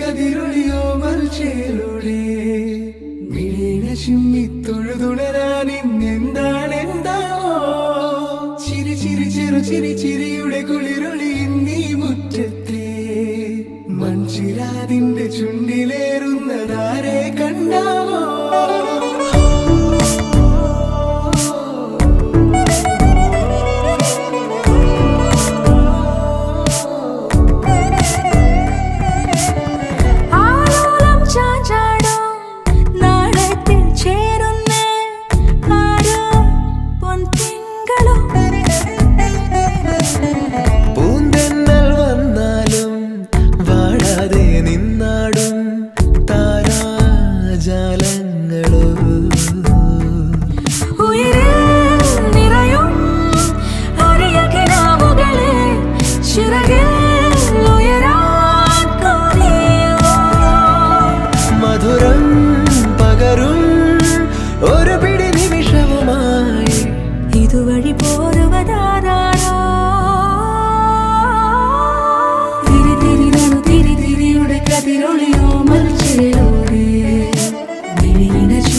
കതിരൊളിയോ മൽച്ചേലൂടെ മിഴീണ ചിമ്മി തൊഴുതുണരാൻ ഇന്നെന്താണ് എന്താവോ ചിരി ചിരി ചെറു ചിരി ചിരിയുടെ കുളിരൊളി നീ മുറ്റത്തെ. മൺചിരാതിന്റെ ചുണ്ടിലേറു കണ്ണുകളോ മധുരം പകരും ഒരു പിടി നിമിഷവുമായി. ഇതുവഴി പോരുവതാരാണോ? തിരി തിരിയാണ് 对你的。